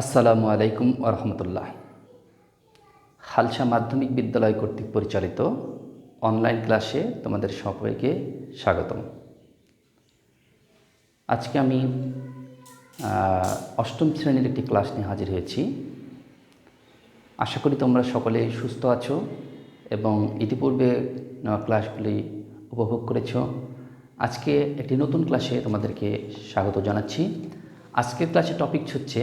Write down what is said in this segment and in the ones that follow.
আসসালামু আলাইকুম রহমতুল্লাহ। হালসা মাধ্যমিক বিদ্যালয় কর্তৃক পরিচালিত অনলাইন ক্লাসে তোমাদের সবাইকে স্বাগতম। আজকে আমি অষ্টম শ্রেণির একটি ক্লাস নিয়ে হাজির হয়েছি। আশা করি তোমরা সকলে সুস্থ আছো এবং ইতিপূর্বে নেওয়া ক্লাসগুলি উপভোগ করেছ। আজকে একটি নতুন ক্লাসে তোমাদেরকে স্বাগত জানাচ্ছি। আজকের ক্লাসের টপিক হচ্ছে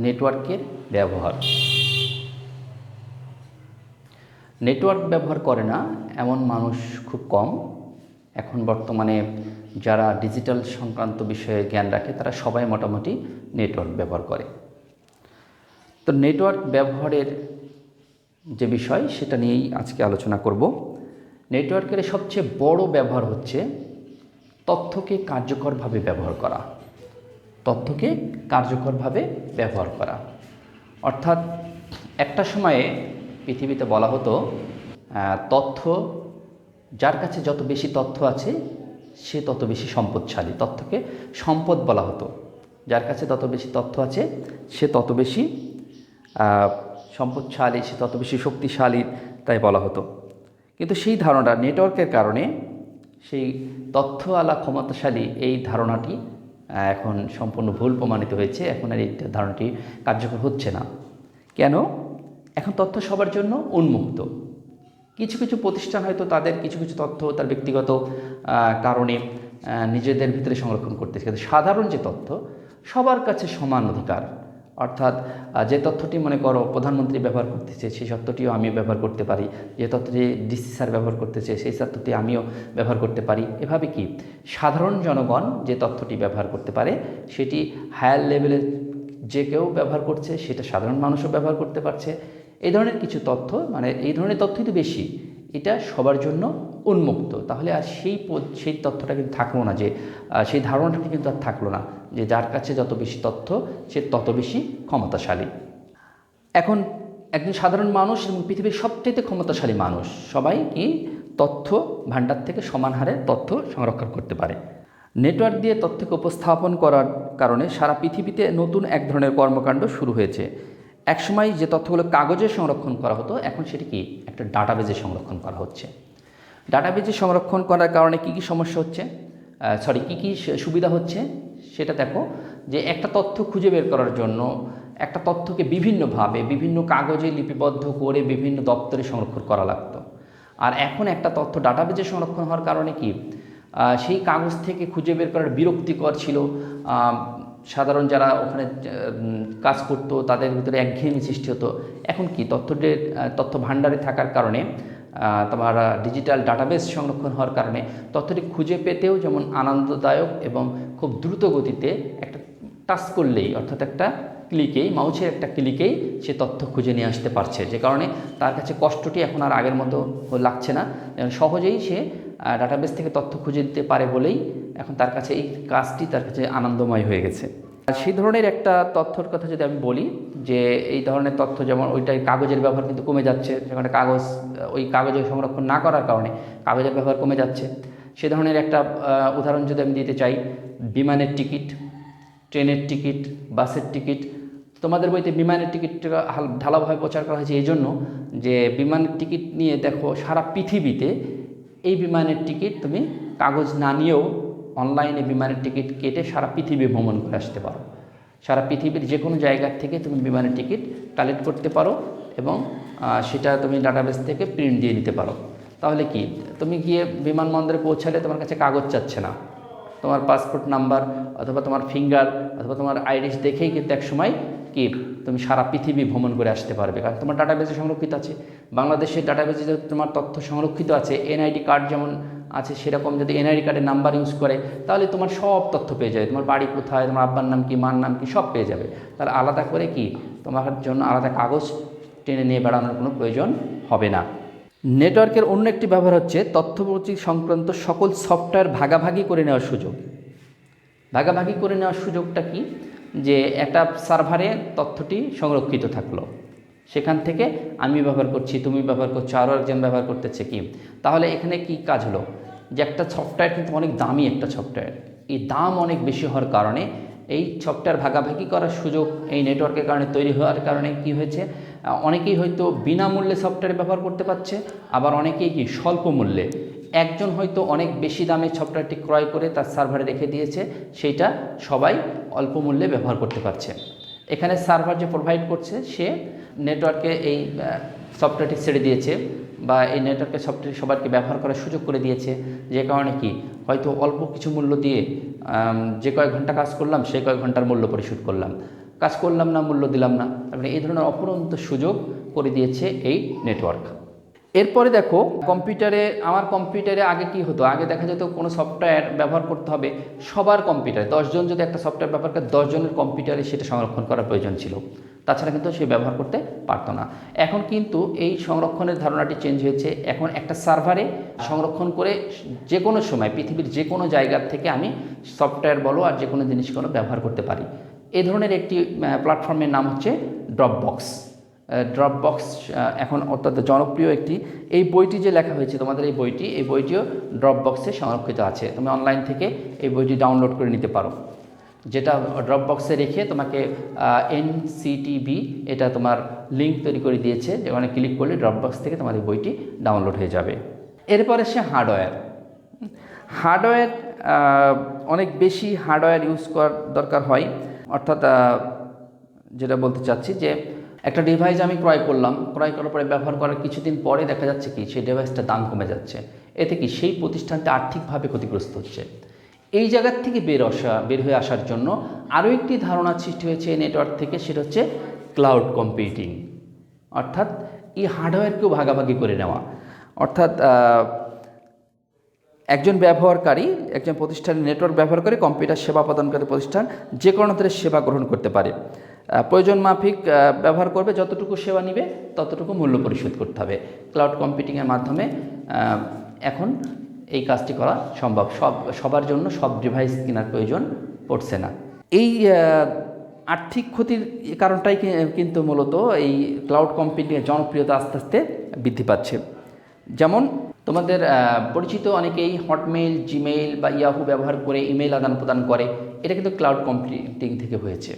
নেটওয়ার্কের ব্যবহার। নেটওয়ার্ক ব্যবহার করে না, এমন মানুষ খুব কম। এখন বর্তমানে যারা ডিজিটাল সংক্রান্ত বিষয়ে জ্ঞান রাখে, তারা সবাই মোটামুটি নেটওয়ার্ক ব্যবহার করে। তো নেটওয়ার্ক ব্যবহারের যে বিষয়, সেটা নিয়েই আজকে আলোচনা করব। নেটওয়ার্কের সবচেয়ে বড় ব্যবহার হচ্ছে তথ্যকে কার্যকরভাবে ব্যবহার করা। তথ্যকে কার্যকরভাবে ব্যবহার করা। অর্থাৎ একটা সময়ে পৃথিবীতে বলা হতো তথ্য, যার কাছে যত বেশি তথ্য আছে, সে তত বেশি সম্পদশালী। তথ্যকে সম্পদ বলা হতো। যার কাছে তত বেশি তথ্য আছে, সে তত বেশি সম্পদশালী, সে তত বেশি শক্তিশালী তাই বলা হতো। কিন্তু সেই ধারণাটা নেটওয়ার্কের কারণে সেই তথ্যওয়ালা ক্ষমতাশালী এই ধারণাটি এখন সম্পূর্ণ ভুল প্রমাণিত হয়েছে, এখন আর এই ধারণাটি কার্যকর হচ্ছে না। কেন? এখন তথ্য সবার জন্য উন্মুক্ত। কিছু কিছু প্রতিষ্ঠান হয়তো তাদের কিছু কিছু তথ্য তার ব্যক্তিগত কারণে নিজেদের ভিতরে সংরক্ষণ করতেছে। কিন্তু সাধারণ যে তথ্য, সবার কাছে সমান অধিকার। অর্থাৎ যে তথ্যটি মনে করো প্রধানমন্ত্রী ব্যবহার করতেছে, সেই তথ্যটিও আমিও ব্যবহার করতে পারি। যে তথ্যটি ডিসি স্যার ব্যবহার করতেছে, সেই তথ্যটি আমিও ব্যবহার করতে পারি। এভাবে কি সাধারণ জনগণ যে তথ্যটি ব্যবহার করতে পারে, সেটি হায়ার লেভেলের যে কেউ ব্যবহার করছে, সেটা সাধারণ মানুষও ব্যবহার করতে পারছে। এই ধরনের কিছু তথ্য মানে এই ধরনের তথ্যই তো বেশি। এটা সবার জন্য উন্মুক্ত। তাহলে আর সেই সেই তথ্যটা কিন্তু থাকল না যে সেই ধারণাটা কিন্তু আর থাকল না যে যার কাছে যত বেশি তথ্য, সে তত বেশি ক্ষমতাশালী। এখন একজন সাধারণ মানুষ এবং পৃথিবীর সবচেয়ে ক্ষমতাশালী মানুষ, সবাই কি তথ্য ভাণ্ডার থেকে সমান হারে তথ্য সংরক্ষণ করতে পারে। নেটওয়ার্ক দিয়ে তথ্যকে উপস্থাপন করার কারণে সারা পৃথিবীতে নতুন এক ধরনের কর্মকাণ্ড শুরু হয়েছে। একসময় যে তথ্যগুলো কাগজে সংরক্ষণ করা হতো, এখন সেটি কি? একটা ডাটাবেজে সংরক্ষণ করা হচ্ছে। ডাটাবেজে সংরক্ষণ করার কারণে কি কি সমস্যা হচ্ছে? সরি কি কি সুবিধা হচ্ছে? সেটা দেখো, যে একটা তথ্য খুঁজে বের করার জন্য একটা তথ্যকে বিভিন্নভাবে, বিভিন্ন কাগজে লিপিবদ্ধ করে বিভিন্ন দপ্তরে সংরক্ষণ করা লাগতো। আর এখন একটা তথ্য ডাটাবেজে সংরক্ষণ হওয়ার কারণে কি? সেই কাগজ থেকে খুঁজে বের করার বিরক্তিকর ছিল। সাধারণ যারা ওখানে কাজ করতো, তাদের ভিতরে একঘেয়েমি সৃষ্টি হতো। এখন কি তথ্যটির তথ্য ভাণ্ডারে থাকার কারণে তোমার ডিজিটাল ডাটাবেস সংরক্ষণ হওয়ার কারণে তথ্যটি খুঁজে পেতেও যেমন আনন্দদায়ক এবং খুব দ্রুত গতিতে একটা টাচ করলেই, অর্থাৎ একটা ক্লিকেই, মাউসের একটা ক্লিকেই সে তথ্য খুঁজে নিয়ে আসতে পারছে। যে কারণে তার কাছে কষ্টটি এখন আর আগের মতো লাগছে না। সহজেই সে ডাটাবেস থেকে তথ্য খুঁজে দিতে পারে বলেই এখন তার কাছে এই কাজটি তার কাছে আনন্দময় হয়ে গেছে। আর সেই ধরনের একটা তথ্যর কথা যদি আমি বলি, যে এই ধরনের তথ্য যেমন ওইটাই কাগজের ব্যবহার কিন্তু কমে যাচ্ছে, সেখানে কাগজ, ওই কাগজে সংরক্ষণ না করার কারণে কাগজের ব্যবহার কমে যাচ্ছে। সে ধরনের একটা উদাহরণ যদি আমি দিতে চাই, বিমানের টিকিট, ট্রেনের টিকিট, বাসের টিকিট। তোমাদের বইতে বিমানের টিকিটটা ঢালাওভাবে প্রচার করা হয়েছে এই জন্য যে বিমানের টিকিট নিয়ে দেখো সারা পৃথিবীতে এই বিমানের টিকিট তুমি কাগজ না নিয়েও অনলাইনে বিমানের টিকিট কেটে সারা পৃথিবী ভ্রমণ করে আসতে পারো। সারা পৃথিবীর যে কোনো জায়গার থেকে তুমি বিমানের টিকিট কালেক্ট করতে পারো এবং সেটা তুমি ডাটাবেস থেকে প্রিন্ট দিয়ে নিতে পারো। তাহলে কি? তুমি গিয়ে বিমানবন্দরে পৌঁছালে তোমার কাছে কাগজ চাচ্ছে না। তোমার পাসপোর্ট নাম্বার অথবা তোমার ফিঙ্গার অথবা তোমার আইরিশ দেখেই কিন্তু এক সময় কি তুমি সারা পৃথিবী ভ্রমণ করে আসতে পারবে। কারণ তোমার ডাটাবেসে সংরক্ষিত আছে। বাংলাদেশের ডাটাবেসে যদি তোমার তথ্য সংরক্ষিত আছে এনআইডি কার্ড যেমন আছে, সেরকম যদি এনআইডি কার্ডের নাম্বার ইউজ করে, তাহলে তোমার সব তথ্য পেয়ে যাবে। তোমার বাড়ি কোথায়, তোমার আব্বার নাম কি, মার নাম কি, সব পেয়ে যাবে। তাহলে আলাদা করে কি? তোমার জন্য আলাদা কাগজ টেনে নিয়ে বেড়ানোর কোনো প্রয়োজন হবে না। নেটওয়ার্কের অন্য একটি ব্যবহার হচ্ছে তথ্যপ্রযুক্তি সংক্রান্ত সকল সফটওয়্যার ভাগাভাগি করে নেওয়ার সুযোগ। ভাগাভাগি করে নেওয়ার সুযোগটা কি? যে একটা সার্ভারে তথ্যটি সংরক্ষিত থাকল। সেখান থেকে আমি ব্যবহার করছি, তুমি ব্যবহার করছ, আরও একজন ব্যবহার করতেছে কি? তাহলে এখানে কি কাজ হলো? যে একটা সফটওয়্যার কিন্তু অনেক দামি একটা সফটওয়্যার। এই দাম অনেক বেশি হওয়ার কারণে এই সফটওয়্যার ভাগাভাগি করার সুযোগ এই নেটওয়ার্কের কারণে তৈরি হওয়ার কারণে কি হয়েছে? অনেকেই হয়তো বিনামূল্যে সফটওয়্যার ব্যবহার করতে পারছে, আবার অনেকেই কি স্বল্প মূল্যে। একজন হয়তো অনেক বেশি দামে সফটওয়্যারটি ক্রয় করে তার সার্ভারে রেখে দিয়েছে, সেইটা সবাই অল্প মূল্যে ব্যবহার করতে পারছে। এখানে সার্ভার যে প্রোভাইড করছে, সে নেটওয়ার্কে এই সফটওয়্যারটি ছেড়ে দিয়েছে বা এই নেটওয়ার্কে সফটওয়্যার সবাইকে ব্যবহার করার সুযোগ করে দিয়েছে। যে কারণে কি? হয়তো অল্প কিছু মূল্য দিয়ে যে কয়েক ঘণ্টা কাজ করলাম, সেই কয়েক ঘণ্টার মূল্য পরিশোধ করলাম। কাজ করলাম না, মূল্য দিলাম না। তারপরে এই ধরনের অপরন্ত সুযোগ করে দিয়েছে এই নেটওয়ার্ক এরপরে দেখো কম্পিউটারে আমার কম্পিউটারে আগে কি হতো? আগে দেখা যেত কোনো সফটওয়্যার ব্যবহার করতে হবে সবার কম্পিউটারে দশজন যদি একটা সফটওয়্যার ব্যবহার করে, দশজনের কম্পিউটারে সেটা সংরক্ষণ করার প্রয়োজন ছিল। তাছাড়া কিন্তু সে ব্যবহার করতে পারতো না। এখন কিন্তু এই সংরক্ষণের ধারণাটি চেঞ্জ হয়েছে। এখন একটা সার্ভারে সংরক্ষণ করে যে কোনো সময়, পৃথিবীর যে কোনো জায়গার থেকে আমি সফটওয়্যার বলো আর যে কোনো জিনিসগুলো ব্যবহার করতে পারি। এ ধরনের একটি প্ল্যাটফর্মের নাম হচ্ছে ড্রপবক্স ড্রপবক্স এখন অত্যন্ত জনপ্রিয় একটি। এই বইটি যে লেখা হয়েছে, তোমাদের এই বইটি, এই বইটিও ড্রপবক্সে সংরক্ষিত আছে। তুমি অনলাইন থেকে এই বইটি ডাউনলোড করে নিতে পারো। যেটা ড্রপবক্সে রেখে তোমাকে এনসিটিভি এটা তোমার লিঙ্ক তৈরি করে দিয়েছে। যেখানে ক্লিক করলে ড্রপবক্স থেকে তোমার এই বইটি ডাউনলোড হয়ে যাবে। এরপর সে হার্ডওয়্যার হার্ডওয়্যার অনেক বেশি হার্ডওয়্যার ইউজ করার দরকার হয়। অর্থাৎ যেটা বলতে চাচ্ছি যে একটা ডিভাইস আমি ক্রয় করলাম, ক্রয় করার পরে ব্যবহার করার কিছুদিন পরে দেখা যাচ্ছে কি, সেই ডিভাইসটার দাম কমে যাচ্ছে। এতে কি সেই প্রতিষ্ঠানটা আর্থিকভাবে ক্ষতিগ্রস্ত হচ্ছে? এই জায়গার থেকে বের আসা, বের হয়ে আসার জন্য আরও একটি ধারণা সৃষ্টি হয়েছে এই নেটওয়ার্ক থেকে, সেটা হচ্ছে ক্লাউড কম্পিউটিং অর্থাৎ এই হার্ডওয়্যারকেও ভাগাভাগি করে নেওয়া। অর্থাৎ একজন ব্যবহারকারী, একজন প্রতিষ্ঠানের নেটওয়ার্ক ব্যবহার করে কম্পিউটার সেবা প্রদানকারী প্রতিষ্ঠান যে কোনো ধরনের সেবা গ্রহণ করতে পারে। প্রয়োজন মাফিক ব্যবহার করবে, যতটুকু সেবা নিবে, ততটুকু মূল্য পরিশোধ করতে হবে। ক্লাউড কম্পিউটিংয়ের মাধ্যমে এখন এই কাজটি করা সম্ভব। সব, সবার জন্য সব ডিভাইস কেনার প্রয়োজন পড়ছে না। এই আর্থিক ক্ষতির কারণটাই কিন্তু মূলত এই ক্লাউড কম্পিউটিংয়ের জনপ্রিয়তা আস্তে আস্তে বৃদ্ধি পাচ্ছে। যেমন তোমাদের পরিচিত অনেকেই হটমেল জিমেইল বা ইয়াহু ব্যবহার করে ইমেল আদান প্রদান করে। এটা কিন্তু ক্লাউড কম্পিউটিং থেকে হয়েছে।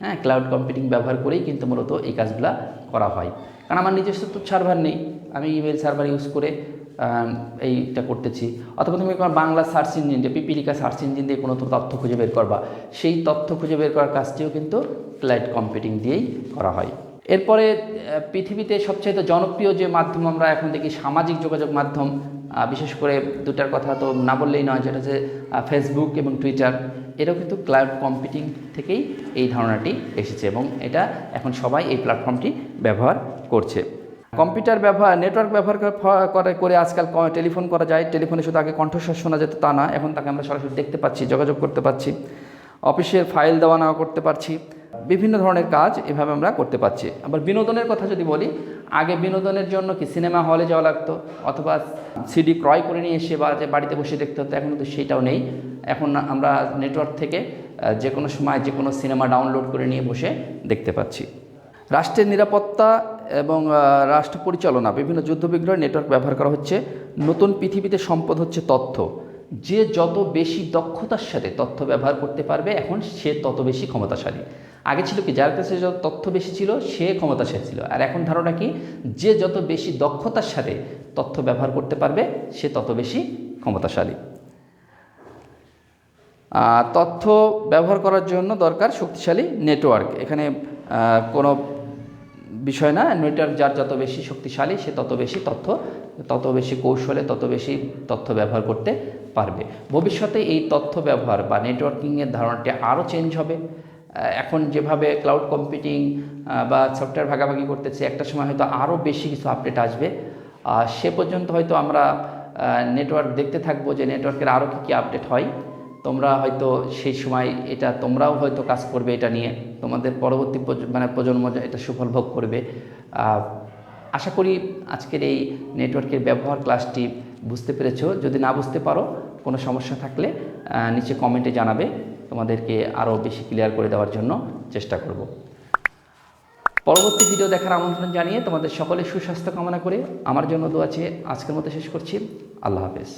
হ্যাঁ ক্লাউড কম্পিউটিং ব্যবহার করেই কিন্তু মূলত এই কাজগুলা করা হয়। কারণ আমার নিজস্ব তো সার্ভার নেই, আমি ইমেল সার্ভার ইউজ করে এইটা করতেছি। অথবা তুমি তোমার বাংলা সার্চ ইঞ্জিন যে পিপিলিকা সার্চ ইঞ্জিন দিয়ে কোনো তথ্য খুঁজে বের করবা, সেই তথ্য খুঁজে বের করার কাজটিও কিন্তু ক্লাউড কম্পিউটিং দিয়েই করা হয়। এরপরে পৃথিবীতে সবচেয়ে জনপ্রিয় যে মাধ্যম আমরা এখন দেখি, সামাজিক যোগাযোগ মাধ্যম বিশেষ করে দুটার কথা তো না বললেই নয় যেটা হচ্ছে ফেসবুক এবং টুইটার এটাও কিন্তু ক্লাউড কম্পিউটিং থেকেই এই ধারণাটি এসেছে এবং এটা এখন সবাই এই প্ল্যাটফর্মটি ব্যবহার করছে। কম্পিউটার ব্যবহার নেটওয়ার্ক ব্যবহার করে- করে আজকাল টেলিফোন করা যায়। টেলিফোনে শুধু আগে কণ্ঠস্বর শোনা যেত তা না, এখন তাকে আমরা সরাসরি দেখতে পাচ্ছি, যোগাযোগ করতে পারছি। অফিসের ফাইল দেওয়া নেওয়া করতে পারছি। বিভিন্ন ধরনের কাজ এভাবে আমরা করতে পারছি। আবার বিনোদনের কথা যদি বলি, আগে বিনোদনের জন্য কি সিনেমা হলে যাওয়া লাগতো? অথবা সিডি ক্রয় করে নিয়ে এসে বা বাড়িতে বসে দেখতে হতো, এখন তো সেটাও নেই। এখন আমরা নেটওয়ার্ক থেকে যে কোনো সময় যে কোনো সিনেমা ডাউনলোড করে নিয়ে বসে দেখতে পাচ্ছি। রাষ্ট্রের নিরাপত্তা এবং রাষ্ট্র পরিচালনা, বিভিন্ন যুদ্ধবিগ্রহে নেটওয়ার্ক ব্যবহার করা হচ্ছে। নতুন পৃথিবীতে সম্পদ হচ্ছে তথ্য। যে যত বেশি দক্ষতার সাথে তথ্য ব্যবহার করতে পারবে, এখন সে তত বেশি ক্ষমতাশালী। আগে ছিল কি, যার কাছে যত তথ্য বেশি ছিল, সে ক্ষমতাশালী ছিল। আর এখন ধারণা কি, যে যত বেশি দক্ষতার সাথে তথ্য ব্যবহার করতে পারবে, সে তত বেশি ক্ষমতাশালী। তথ্য ব্যবহার করার জন্য দরকার শক্তিশালী নেটওয়ার্ক। এখানে কোনো বিষয় না, নেটওয়ার্ক যার যত বেশি শক্তিশালী, সে তত বেশি তথ্য, তত বেশি কৌশলে তত বেশি তথ্য ব্যবহার করতে পারবে। ভবিষ্যতে এই তথ্য ব্যবহার বা নেটওয়ার্কিংয়ের ধারণাটি আরও চেঞ্জ হবে। এখন যেভাবে ক্লাউড কম্পিউটিং বা সফটওয়্যার ভাগাভাগি করতেছে, একটা সময় হয়তো আরও বেশি কিছু আপডেট আসবে। আর সে পর্যন্ত হয়তো আমরা নেটওয়ার্ক দেখতে থাকব যে নেটওয়ার্কের আরও কী কী আপডেট হয়। তোমরা হয়তো সেই সময় এটা, তোমরাও হয়তো কাজ করবে এটা নিয়ে। তোমাদের পরবর্তী মানে প্রজন্ম এটা সুফল ভোগ করবে। আশা করি আজকের এই নেটওয়ার্কের ব্যবহার ক্লাসটি বুঝতে পেরেছ। যদি না বুঝতে পারো, কোনো সমস্যা থাকলে নিচে কমেন্টে জানাবে। তোমাদেরকে আরও বেশি ক্লিয়ার করে দেওয়ার জন্য চেষ্টা করব। পরবর্তী ভিডিও দেখার আমন্ত্রণ জানিয়ে তোমাদের সকলের সুস্বাস্থ্য কামনা করে আমার জন্য দোয়া আছে আজকের মতো শেষ করছি। আল্লাহ হাফেজ।